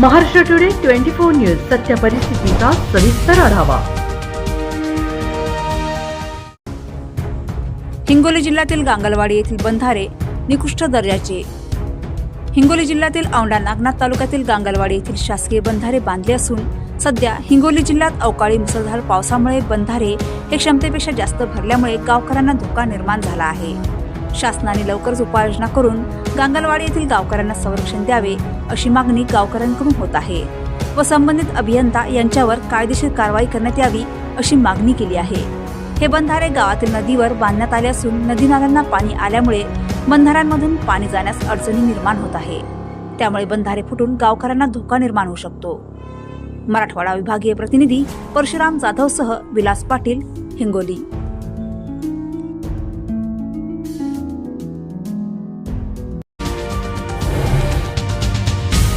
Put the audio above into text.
Maharashtra today twenty four news सत्य परिस्थितीचा सविस्तर आढावा. हिंगोली जिल्ह्यातील गांगलवाडी येथील बंधारे निकृष्ट दर्जाचे. हिंगोली जिल्ह्यातील औंढा नागनाथ तालुक्यातील गांगलवाडी येथील शासकीय बंधारे बांधले असून सध्या हिंगोली जिल्ह्यात अवकाळी मुसळधार पावसामुळे बंधारे हे क्षमतेपेक्षा जास्त भरल्यामुळे गावकऱ्यांना धोका निर्माण झाला आहे. शासनाने लवकरच उपाययोजना करून गांगलवाडी येथील गावकऱ्यांना संरक्षण द्यावे अशी मागणी गावकऱ्यांकडून होत आहे. व संबंधित अभियंता यांच्यावर कायदेशीर कारवाई करण्यात यावी अशी मागणी केली आहे. हे बंधारे गावातील नदीवर बांधण्यात आले असून नदी नाल्यांना पाणी आल्यामुळे बंधाऱ्यांमधून पाणी जाण्यास अडचणी निर्माण होत आहे. त्यामुळे बंधारे फुटून गावकऱ्यांना धोका निर्माण होऊ शकतो. मराठवाडा विभागीय प्रतिनिधी परशुराम जाधवसह विलास पाटील हिंगोली.